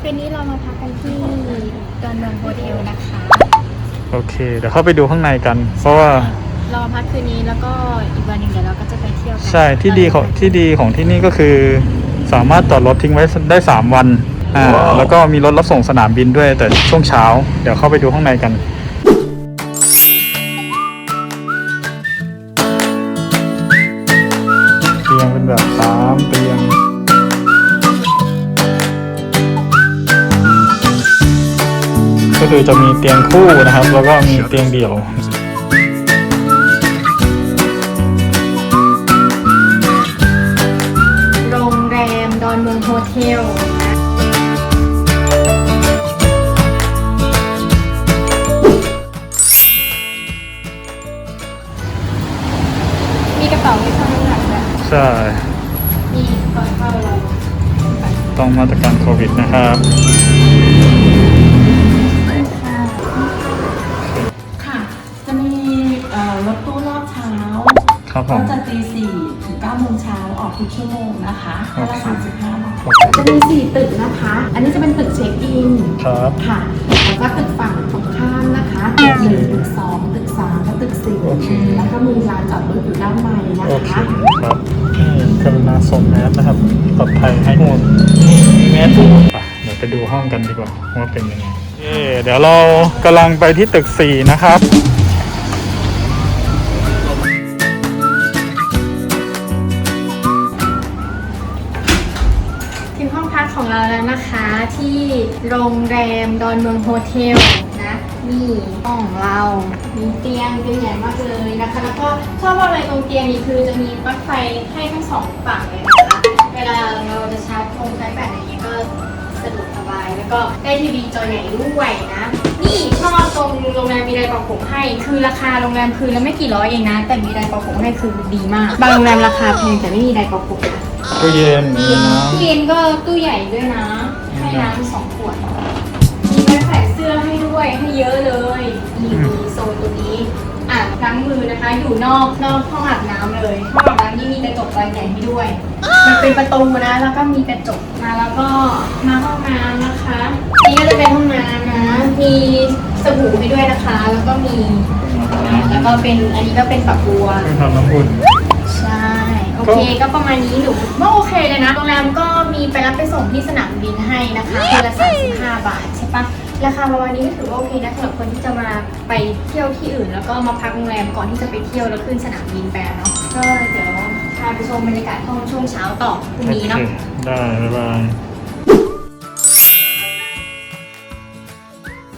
คืนนี้เรามาพักกันที่ดอนเมืองโฮเทลนะคะ โอเค เดี๋ยวเข้าไปดูข้างในกัน เพราะว่าเรามาพักคืนนี้แล้วก็อีกวันหนึ่งเดี๋ยวเราก็จะไปเที่ยวกันใช่ที่ดีของที่ดีของที่นี่ก็คือ สามารถจอดรถทิ้งไว้ได้3วันอ่าแล้วก็มีรถรับส่งสนามบินด้วยแต่ช่วงเช้า เดี๋ยวเข้าไปดูข้างในกันเตียงเป็นแบบสามเตียง ก็คือจะมีเตียงคู่นะครับ แล้วก็มีเตียงเดี่ยวโรงแรมดอนเมืองโฮเทลนะมีกระเป๋าให้ชั่งน้ำหนักแบบใช่มีก่อนเข้าเราต้องมาตรการโควิดนะครับ ครับผก็มจะตีสี่ถึงเก้าโมงเช้าออกทุกชั่วโมงนะคะค่าละโอเคสามสิบห้าบาทโอเคจะมีสี่ตึกนะคะ อันนี้จะเป็นตึกเช็คอิน ครับ ค่ะ แล้วก็ตึกฝั่งตรงข้ามนะคะตึกหนึ่งตึกสองตึกสามและตึกสี่โอเค แล้วก็มีลานจอดรถอยู่ด้านในนะโอเคคะครับนี่กรุณาส่งแมสนะครับปลอดภัยให้หมดมีแมสทุกอะเดี๋ยวไปดูห้องกันดีกว่าว่าเป็นยังไงเย่เดี๋ยวเรากำลังไปที่ตึก 4 นะครับ ห้องพักของเราแล้วนะคะ ที่โรงแรมดอนเมืองโฮเทลนะนี่ห้องของเรา มีเตียงเตียงใหญ่มากเลยนะคะ แล้วก็ชอบมากเลยตรงเตียงนี้คือจะมีปลั๊กไฟให้ทั้งสองฝั่งเลยนะคะเวลาเราจะชาร์จโทรใช้แบตอะไรเงี้ยก็สะดวกสบายแล้วก็ได้ทีวีจอใหญ่ด้วยนะ นี่ชอบตรงโรงแรมมีไดร์เป่าผมให้ คือราคาโรงแรมคืนละไม่กี่ร้อยเองนะ แต่มีไดร์เป่าผมให้คือดีมาก บางโรงแรมราคาแพงแต่ไม่มีไดร์เป่าผมนะ ตู้เย็นมีน้ตู้เย็นก็ตู้ใหญ่ด้วยนะ ให้น้ำสองขวด มีไม้แขวนเสื้อให้ด้วย ให้เยอะเลยมีมีโซนตัวนี้อ่างล้างมือนะคะ อยู่นอกนอกห้องอาบน้ำเลยห้องอาบน้ำนี่มีกระจกบานใหญ่ให้ด้วย มันเป็นประตูนะ แล้วก็มีกระจกมาแล้วก็มาห้องน้ำนะคะ นี่ก็จะเป็นห้องน้ำนะ มีสบู่ให้ด้วยนะคะ แล้วก็มีอ่าแล้วก็เป็นอันนี้ก็เป็นฝักบัวำเครื่องทำน้ำอุ่นใช่โอ เคก็ประมาณนี้หนูว่าโอเคเลยนะโรงแรมก็มีไปรับไปส่งที่สนามบินให้นะคะคนละ35 บาทใช่ปะราคาประมาณนี้ก็ถือว่าโอเคนะสำหรับคนที่จะมาไปเที่ยวที่อื่น แล้วก็มาพักโรงแรมก่อนที่จะไปเที่ยวแล้วขึ้นสนามบินไปเนาะก็เดี๋ยวพาไปชมบรรยากาศห้องช่วงเช้าต่อพรุ่งนี้เนาะโอเคได้บ๊ายบาย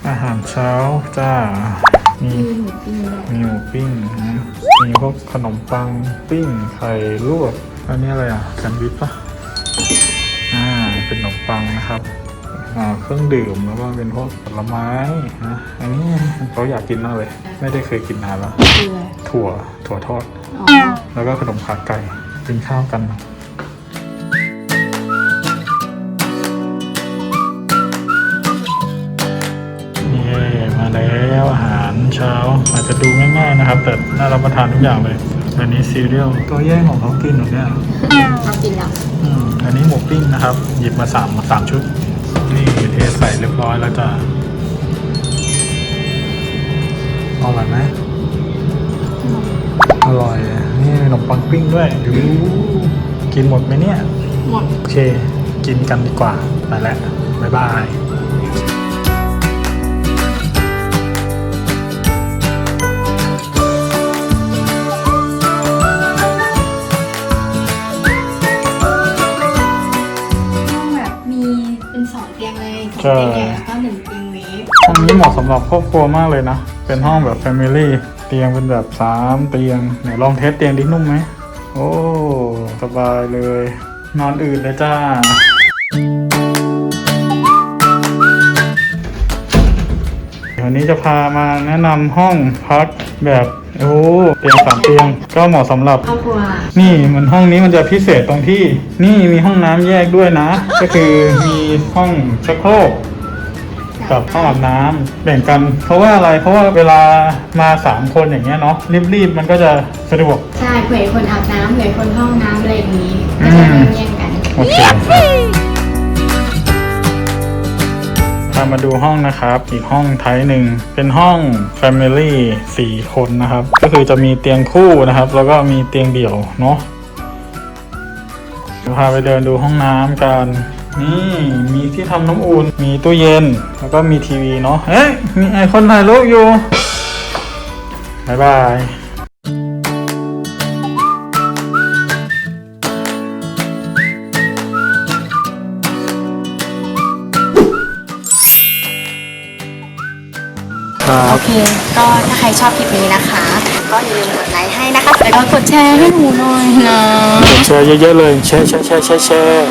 อาหารเช้าจ้า มีหมูปิ้งมีหมูปิ้งนะมีพวกขนมปังปิ้งไข่ลวกอันนี้อะไรอะแซนด์วิชปะอ่าเป็นขนมปังนะครับอ่าเครื่องดื่มแล้วก็เป็นพวกผลไม้นะอันนี้เขาอยากกินมากเลย ไม่ได้เคยกินนานแล้ว คืออะไรถั่วถั่วทอด อ๋อ แล้วก็ขนมขาไก่กินข้าวกัน นะครับ แต่น่ารับประทานทุกอย่างเลย อันนี้ซีเรียลก็แย่งของเขากินเหรอเนี่ยเอากินแล้วอืมอันนี้หมูปิ้งนะครับ หยิบมาสามสามชุด นี่เทใส่เรียบร้อยแล้วจ้ะอร่อยไหมอร่อย นี่ขนมปังปิ้งด้วยดูกินหมดไหมเนี่ย หมด โอเค กินกันดีกว่า ไปแล้ว บ๊ายบาย เป็นสองเตียงเลยใช่เตียงใหญ่แล้วก็หนึ่งเตียงเล็กห้องนี้เหมาะสำหรับครอบครัวมากเลยนะ เป็นห้องแบบ Family เตียงเป็นแบบสามเตียงไหนลองเทสเตียงดินุ่มไหมโอ้สบายเลย นอนอื่นเลยจ้าวันนี้จะพามาแนะนำห้องพักแบบโอ้เตียงสามเตียงก็เหมาะสำหรับ ครอบครัวนี่มันห้องนี้มันจะพิเศษตรงที่ นี่มีห้องน้ำแยกด้วยนะ ก็คือมีห้องชักโครก กับห้องอาบน้ำแบ่งกัน เพราะว่าอะไรเพราะว่าเวลามาสามคนอย่างเงี้ยเนาะรีบๆมันก็จะสะดวก ใช่เผื่อคนอาบน้ำเผื่อคนห้องน้ำอะไรอย่างนี้ก็จะอืมแย่งๆกัน โอเคามาดูห้องนะครับ อีกห้องไทยหนึ่งเป็นห้อง Family 4 คนนะครับ ก็คือจะมีเตียงคู่นะครับ แล้วก็มีเตียงเดี่ยวเนาะพาไปเดินดูห้องน้ำกัน นี่มีที่ทำน้ำอุ่นมีตู้เย็นแล้วก็มีทีวีเนาะเฮ้ยมีไอคอนถ่ายรูปอยู่บายบาย ครับ โอเค ก็ถ้าใครชอบคลิปนี้นะคะ ก็อย่าลืมกดไลค์ให้นะคะแล้วก็กดแชร์ให้หนูหน่อยนะกดแชร์เยอะๆเลยแชร์แชร์แชร์แชร์แชร์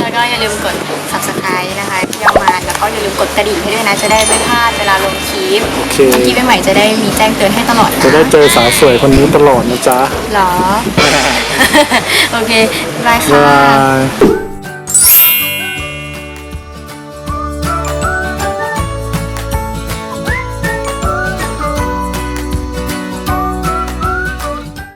แล้วก็อย่าลืมกด subscribe นะคะที่เอามาแล้วก็อย่าลืมกดกระดิ่งให้ด้วยนะ จะได้ไม่พลาดเวลาลงคลิปโอเคลงคลิปใหม่ๆจะได้มีแจ้งเตือนให้ตลอดนะจะได้เจอสาวสวยคนนี้ตลอดนะจ๊ะหรอ โอเคบ๊ายบายบ๊ายค่ะบาย